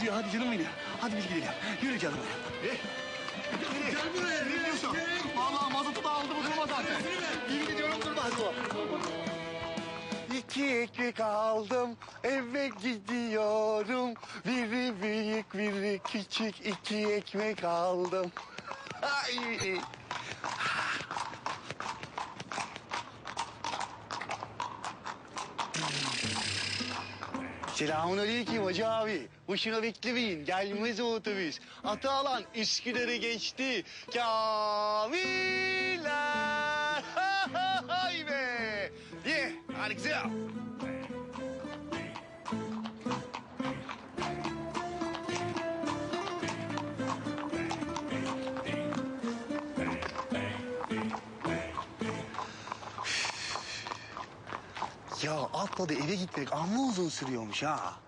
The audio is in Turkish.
diyor hadi canım benim. Hadi biz gidelim. Yürü canım benim. Eh. Gel buraya. Ne diyorsun? Vallahi mazotu da aldı bu durma zaten. Yemin ediyorum durmaz bu. İki ekmek aldım, eve gidiyorum. Biri büyük, biri küçük, iki ekmek aldım. Ay. Selamun aleyküm hacı abi. Boşuna beklemeyin. Gelmez o otobüs. Atı alan Üsküdar'ı geçti. Kamiller. Hay be. Ye. Hadi Ya atladı eve gitmek amma uzun sürüyormuş ha.